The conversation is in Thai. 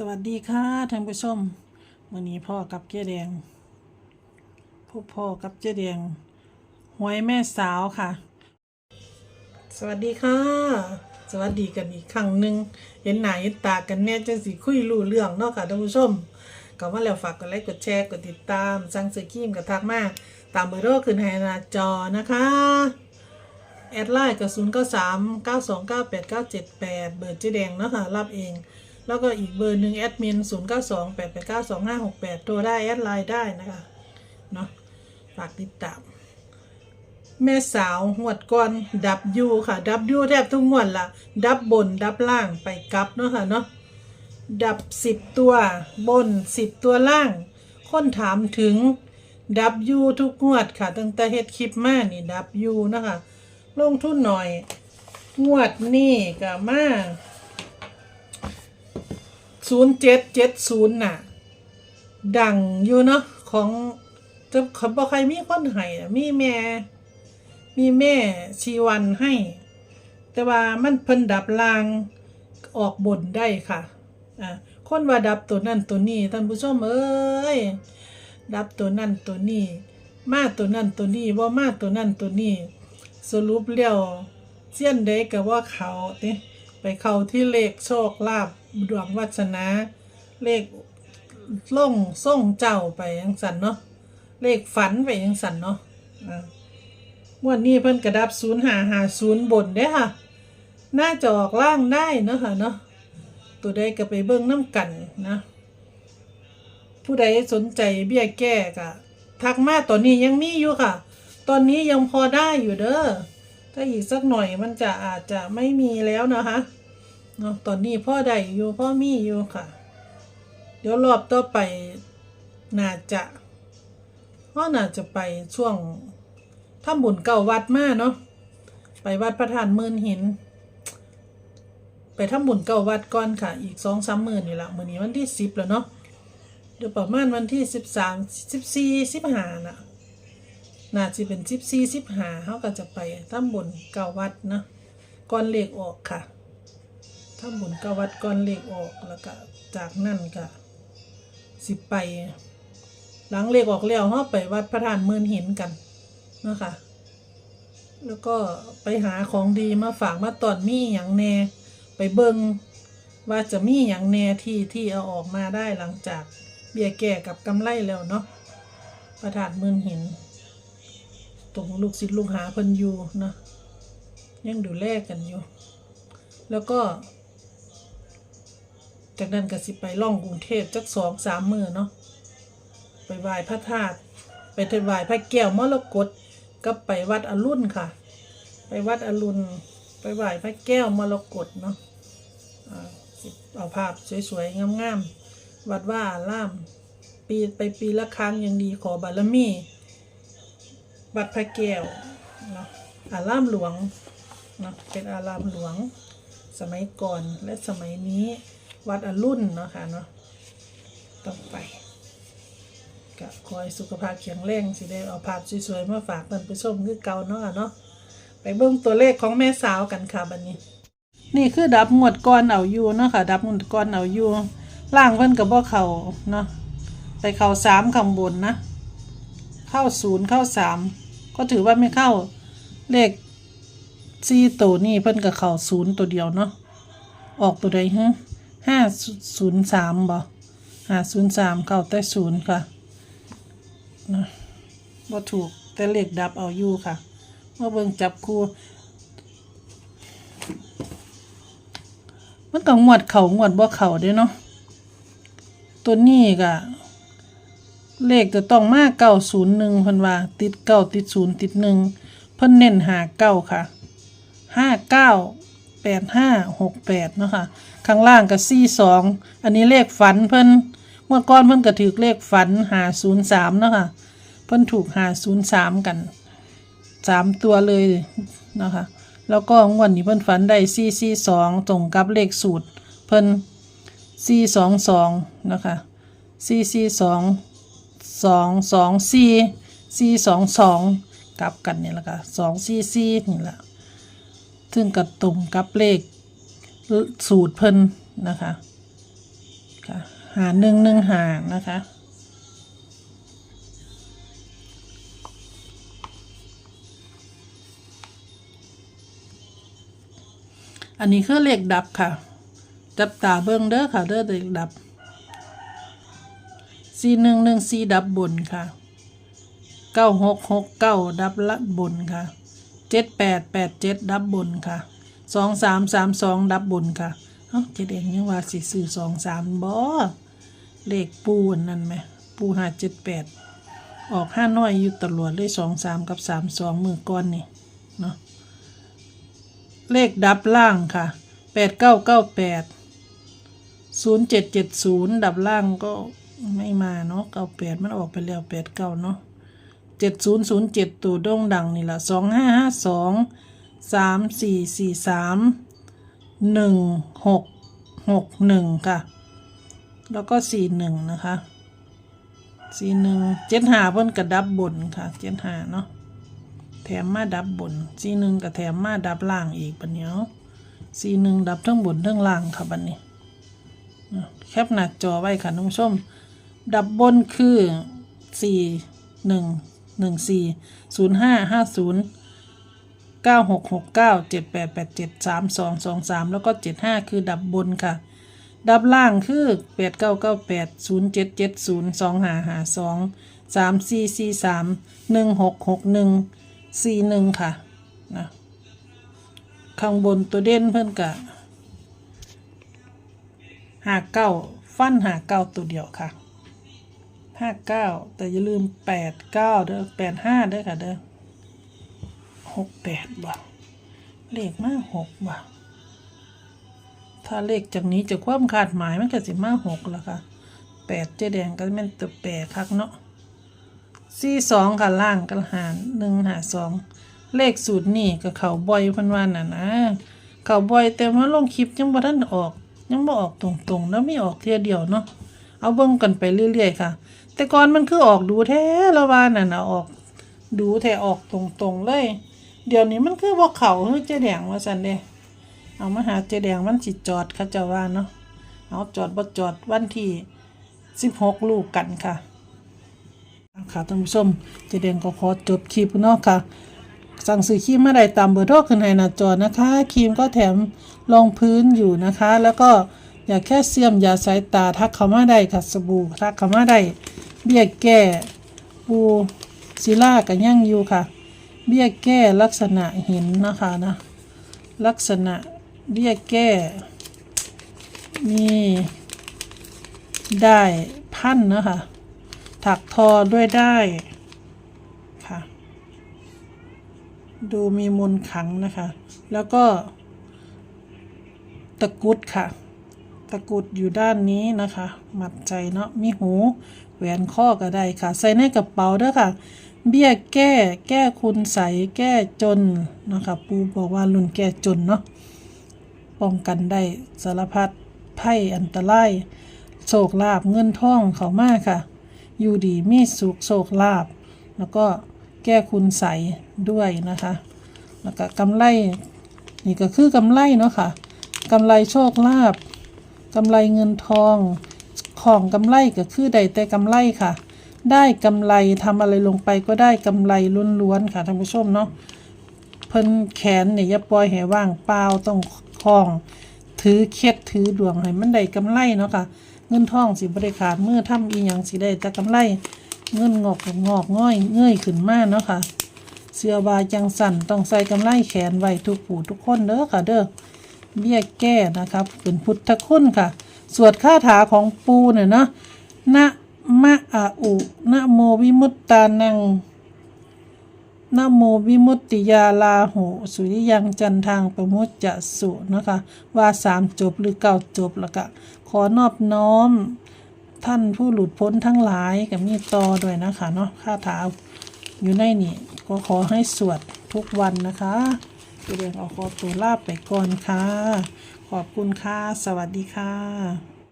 สวัสดีค่ะท่านผู้ชมวันนี้พ่อกับเจ๊แดงพบพ่อกับเจ๊แดงหวยแม่สาวค่ะ สวัสดีค่ะ สวัสดีกันอีกครั้งหนึ่งเห็นหน้าเห็นตากันแน่จังสิคุยรู้เรื่องเนาะค่ะท่านผู้ชมก็มาแล้วฝากกดไลค์กดแชร์กดติดตามสั่งซื้อครีมกับทักมากตามเบอร์โทรขึ้นให้หน้าจอนะคะแอดไลน์กับ0 9 3 9 2 9 8 9 7 8 เบอร์เจ๊แดงเนาะค่ะรับเอง แล้วก็อีกเบอร์หนึ่งแอดมิน0 9 2 8 8 9 2 5 6 8โทรได้แอดไลน์ได้นะคะเนาะฝากติดตาม แม่สาวหวดก่อนดับยูค่ะดับยูแทบทุกงวดละดับบน ดับล่างไปกลับเนาะค่ะเนาะดับสิบตัวบนสิบตัวล่าง คนถามถึงดับยูทุกงวดค่ะ ตั้งแต่เฮ็ดคลิปมานี่ดับยูนะคะ ลงทุนหน่อย งวดนี่ก็มา ศูนย์เจ็ดเจ็ดศูนย์น่ะ ดังอยู่เนาะของจะเขาบอกใครมีคนให้อะมีแม่ มีแม่ชีวันให้ แต่ว่ามันเพิ่นดับลางออกบนได้ค่ะอ่าคนว่าดับตัวนั่นตัวนี้ท่านผู้ชมเอ้ยดับตัวนั่นตัวนี้ มาตัวนั่นตัวนี้ว่ามาตัวนั่นตัวนี้ สรุปแล้วเสี้ยนใดก็ว่าเขาเด้ไปเข้าที่เลขโชคลาภ ดวงวัฒนา เลขล่งส่งเจ้าไปยังสันเนาะเลขฝันไปยังสันเนาะอ่างวันนี้เพิ่นกระดับศูนย์หาหาศูนย์บนเด้ค่ะ น่าจะออกล่างได้เนาะค่ะเนาะตัวใดก็ไปเบิ่งน้ำกันนะ ผู้ใดสนใจเบี้ยแก้ก็ทักมาตอนนี้ยังมีอยู่ค่ะ ตอนนี้ยังพอได้อยู่เด้อถ้าอีกสักหน่อยมันจะอาจจะไม่มีแล้วนะคะ เนาะตอนนี้พ่อได้อยู่พ่อมีอยู่ค่ะ เดี๋ยวรอบต่อไปน่าจะพ่อน่าจะไปช่วงถ้าบุญเก่าวัดมาเนาะไปวัดพระธาตุมืนหิน ไปทำบุญเก่าวัดก่อนค่ะ อีกสองสามหมื่นนี่ละมื่อนี้วันที่สิบแล้วเนาะเดี๋ยวประมาณวันที่สิบสามสิบสี่สิบห้าน่ะน่าจะเป็นสิบสี่สิบห้าเขาก็จะไปทำบุญเก่าวัดเนาะก่อนเลขออกค่ะ ทำบุญเก่าวัดก่อนเลขออกแล้วก็จากนั่นก็สิไป หลังเลขออกแล้วเขาไปวัดพระธาตุมื่นหินกันนะค่ะแล้วก็ไปหาของดีมาฝากมาตอนมีอย่างแน่ ไปเบิงว่าจะมีอย่างแน่ที่ที่เอาออกมาได้หลังจากเบี้ยแก่กับกำไรแล้วเนาะพระธาตุมืนหิน ตรงลูกศิษย์ลูกหาเพิ่นอยู่นะยังดูแลกันอยู่ แล้วก็ จากนั้นก็สิไปล่องกรุงเทพจักสองสามมือเนาะไปไหว้พระธาตุไปถวายพระแก้วมรกตก็ไปวัดอรุณค่ะ ไปวัดอรุณไปไหว้พระแก้วมรกตเนาะเอาภาพสวยๆงามๆวัดว่าอารามปีไปปีละครั้งยังดีขอบารมีวัดพระแก้วเนาะอารามหลวงเนาะเป็นอารามหลวง สมัยก่อนและสมัยนี้ วัดอรุณเนาะค่ะเนาะต้องไปก็คอยสุขภาพแข็งแรงสิได้เอาภาพสวยๆมาฝากท่านผู้ชมคือเก่าเนาะเนาะไปเบิ่งตัวเลขของแม่สาวกันค่ะบัดนี้ นี่คือดับหมวดก้อนเอาอยู่เนาะค่ะ ดับหมวดก้อนเอาอยู่ล่างเพิ่นกับบ่เข้าเนาะไปเข้าสามข้างบนนะ เข้าศูนย์เข้าสามก็ถือว่าไม่เข้าเลขสี่ตัวนี่เพิ่นกับเข้าศูนย์ตัวเดียวเนาะออกตัวใดฮะ ห้าศูนย์สามบ่ห้าศูนย์สามเข้าแต่ศูนย์ค่ะนะบ่ถูกแต่เลขดับเอาอยู่ค่ะเมื่อเบิ่งจับคู่ มันก็งวดเข่างวดบ่เข่าเด้เนาะตัวนี้ก็เลขจะต้องมาเก้าศูนย์หนึ่งพิ่นว่า ติดเก้าติดศูนย์ติดหนึ่งเพิ่นเน้นหาเก้าค่ะห้าเก้า แปดห้าหกแปดเนาะค่ะข้างล่างก็สี่สองอันนี้เลขฝันเพิ่นเมื่อก่อนเพิ่นก็ถือเลขฝันหาศูนย์สามเนาะค่ะเพิ่นถูกหาศูนย์สามกันสามตัวเลยนะคะแล้วก็งวดนี้เพิ่นฝันได้สี่สี่สองตรงกับเลขสูตร เพิ่นสี่สองสองนะคะสี่สี่สองสองสองสี่สี่สองสองกลับกันนี่แหละค่ะสองสี่สี่นี่แหละ ซึ่งกับตรงกับเลขสูตรเพิ่นนะคะค่ะหาหนึ่งหนึ่งหานะคะอันนี้คือเลขดับค่ะ จับตาเบิ้งเด้อค่ะเด้อเลขดับสี่หนึ่งหนึ่งสี่ดับบนค่ะเก้าหกหกเก้าดับละบนค่ะ เจ็ดแปดแปดเจ็ดดับบนค่ะสองสามสามสองดับบนค่ะเอ้าเจ็ดเองยังว่าสิซื้อสองสามบ่เลขปูนนั่นไหมปูห้าเจ็ดแปดออกห้าน้อยอยู่ตลอดเลยสองสามกับสามสองมือก้อนนี่เนาะเลขดับล่างค่ะแปดเก้าเก้าแปดศูนย์เจ็ดเจ็ดศูนย์ดับล่างก็ไม่มาเนาะเก้าแปดมันออกไปแล้วแปดเก้าเนาะ เจ็ดศูนย์ศูนย์เจ็ดตัวโด่งดังนี่แหละสองห้าห้าสองสามสี่สี่สามหนึ่งหกหกหนึ่งค่ะ แล้วก็สี่หนึ่งนะคะสี่หนึ่งเจ็ดหาเพิ่นกระดับบนค่ะเจ็ดหาเนาะแถมมาดับบนซีหนึ่งกับแถมมาดับล่างอีกบันเนี้ยซีหนึ่งดับทั้งบนทั้งล่างค่ะบันนี้อ่แคปหน้าจอไว้ค่ะท่านผู้ชมดับบนคือสี่หนึ่ง หนึ่งสี่ศูนย์ห้าห้าศูนย์เก้าหกหกเก้าเจ็ดแปดแปดเจ็ดสามสองสองสามแล้วก็เจ็ดห้าคือดับบนค่ะ ดับล่างคือแปดเก้าเก้าแปดศูนย์เจ็ดเจ็ดศูนย์สองหาหาสองสามสี่สี่สามหนึ่งหกหกหนึ่งสี่หนึ่งค่ะนะข้างบนตัวเด่นเพื่อนกะหาเก้าฟันหาเก้าตัวเดียวค่ะ ห้าเก้าแต่อย่าลืมแปดเก้าเด้อแปดห้าเด้อค่ะเด้อหกแปดบ่เลขมาหกบ่ถ้าเลขจากนี้จะความคาดหมายมันก็สิมาหกแล้วค่ะแปดเจ๊แดงก็แม่นตัวแปดคักเนาะสี่สองค่ะล่างกระหารหนึ่งหาสองเลขสูตรนี่ก็เขาบ่อยพันวันน่ะนะเขาบ่อยแต่ว่าลงคลิปยังบ่ทันออก ยังบ่ออกตรงๆ แล้วไม่ออกเทียเดียวเนาะเอาเบิ่งกันไปเรื่อยๆค่ะ แต่ก่อนมันคือออกดูแท้ละว่าน่ะนะออก ดูแท้ออกตรงๆเลย เดี๋ยวนี้มันคือบ่เขาเฮ้เจ๊แดงว่าซั่นเด้เอามาหาเจ๊แดงมันสิจอดเขาเจ้าว่าเนาะเอาจอดบ่จอดวันที่16ลูกกันค่ะค่ะท่านผู้ชมเจเดนก็ขอจบคลิปเนาะค่ะสั่งซื้อครีมมาได้ตามเบอร์โทรขึ้นให้หน้าจอนะคะครีมก็แถมรองพื้นอยู่นะคะ แล้วก็อยากแค่เสียมยาสายตาทักเขามาได้ค่ะสบู่ทักเขามาได้ เบี้ยแก้ปูซิลากันยั่งอยู่ค่ะ เบี้ยแก้ลักษณะหินนะคะนะ ลักษณะเบี้ยแก้ มีได้พันนะคะ ถักทอด้วยได้ค่ะ ดูมีมนขังนะคะ แล้วก็ตะกุดค่ะ ตะกุดอยู่ด้านนี้นะคะมัดใจเนาะมีหูแหวนข้อก็ได้ค่ะ ใส่ในกระเป๋าเด้อค่ะ เบี้ยแก้ แก้คุณใสแก้จนนะคะปูบอกว่ารุ่นแก้จนเนาะป้องกันได้สารพัดไพ่อันตรายโชคลาภเงินทองเขามากค่ะ อยู่ดีมีสุขโชคลาภแล้วก็แก้คุณใสด้วยนะคะ แล้วก็กำไร นี่ก็คือกำไรเนาะค่ะกำไรโชคลาภ กำไรเงินทอง ของกำไรก็คือได้แต่กำไรค่ะ ได้กำไรทำอะไรลงไปก็ได้กำไรล้วนๆค่ะท่านผู้ชมเนาะเพิ่นแขนเนี่ยอย่าปล่อยให้ว่างเปล่าต้องคล้อง ถือเคล็ดถือดวงให้มันได้กำไรเนาะค่ะ เงินทองสิบริขาดมือทำอีหยังสิได้แต่กำไรเงินงอกงอกง่อยเงยขึ้นมาเนาะค่ะ เสื้อบาจังสันต้องใส่กำไรแขนไว้ทุกผู้ทุกคนเด้อค่ะเด้อ เบี้ยแก้นะครับเป็นพุทธคุณค่ะ สวดคาถาของปูเนี่ยเนาะนะมะอาอุนะโมวิมุตตานังนะโมวิมุตติยาลาโหสุริยังจันทางประมุจจะสุนะคะว่าสามจบหรือเก้าจบแล้วก็ขอนอบน้อม ท่านผู้หลุดพ้นทั้งหลายกับมีต่อด้วยนะคะเนาะคาถาอยู่ในนี่ก็ขอให้สวดทุกวันนะคะ เรียนเอาขอตัวลาไปก่อนค่ะ ขอบคุณค่ะ สวัสดีค่ะ